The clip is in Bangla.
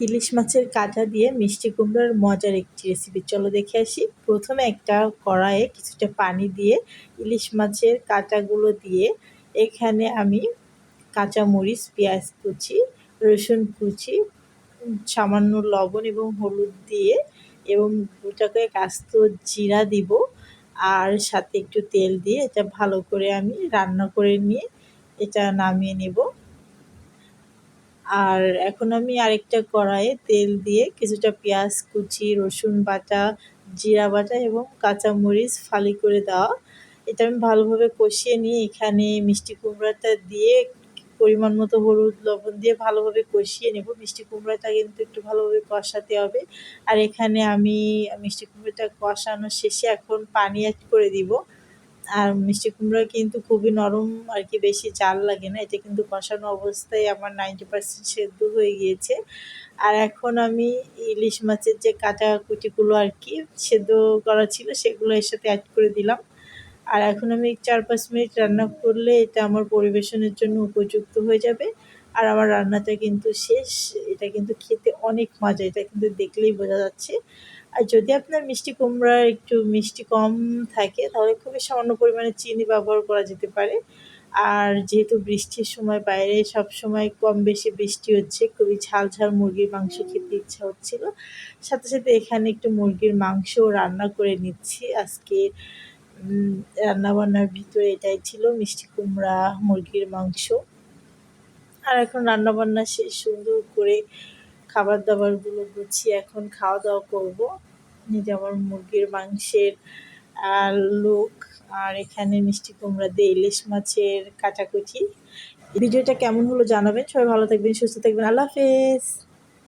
ইলিশ মাছের কাঁটা দিয়ে মিষ্টি কুমড়োর মজার একটি রেসিপি চলো দেখে আসি। প্রথমে একটা কড়াইয়ে কিছুটা পানি দিয়ে ইলিশ মাছের কাঁটাগুলো দিয়ে এখানে আমি কাঁচা মরিচ পেঁয়াজ কুচি, রসুন কুচি, সামান্য লবণ এবং হলুদ দিয়ে এবং দুটাকে আস্ত জিরা দিব আর সাথে একটু তেল দিয়ে এটা ভালো করে আমি রান্না করে নিয়ে এটা নামিয়ে নেব। আর এখন আমি আরেকটা কড়াইয়ে তেল দিয়ে কিছুটা পেঁয়াজ কুচি, রসুন বাটা, জিরা বাটা এবং কাঁচামরিচ ফালি করে দেওয়া। এটা আমি ভালোভাবে কষিয়ে নিয়ে এখানে মিষ্টি কুমড়াটা দিয়ে পরিমাণ মতো হলুদ লবণ দিয়ে ভালোভাবে কষিয়ে নেব। মিষ্টি কুমড়াটা কিন্তু একটু ভালোভাবে কষাতে হবে। আর এখানে আমি মিষ্টি কুমড়োটা কষানোর শেষে এখন পানি অ্যাড করে দিব। আর মিষ্টি কুমড়া কিন্তু খুবই নরম আর কি, বেশি জাল লাগে না। এটা কিন্তু কষানো অবস্থায় আমার নাইনটি পার্সেন্ট সেদ্ধ হয়ে গিয়েছে। আর এখন আমি ইলিশ মাছের যে কাঁচা কুটিগুলো আর কি সেদ্ধ করা ছিল সেগুলো এর সাথে অ্যাড করে দিলাম। আর এখন আমি চার পাঁচ মিনিট রান্না করলে এটা আমার পরিবেশনের জন্য উপযুক্ত হয়ে যাবে। আর আমার রান্নাটা কিন্তু শেষ। এটা কিন্তু খেতে অনেক মজা। এটা কিন্তু দেখলেই বোঝা যাচ্ছে। আর যদি আপনার মিষ্টি কুমড়ার একটু মিষ্টি কম থাকে, তাহলে খুবই সামান্য পরিমাণে চিনি ব্যবহার করা যেতে পারে। আর যেহেতু বৃষ্টির সময় বাইরে সব সময় কম বেশি বৃষ্টি হচ্ছে, খুবই ঝাল ঝাল মুরগির মাংস খেতে ইচ্ছা হচ্ছিল। সাথে সাথে এখানে একটু মুরগির মাংস রান্না করে নিচ্ছি। আজকে রান্নাবান্নার ভিতরে এটাই ছিল, মিষ্টি কুমড়া, মুরগির মাংস। আর এখন রান্নাবান্না শেষ, সুন্দর করে খাবার দাবারগুলো গুছিয়ে এখন খাওয়া দাওয়া করব। যে আমার মুরগির মাংসের লোক, আর এখানে মিষ্টি কুমড়া দিয়ে ইলিশ মাছের কাটাকুটি ভিডিওটা কেমন হলো জানাবেন। সবাই ভালো থাকবেন, সুস্থ থাকবেন। আল্লাহ হাফেজ।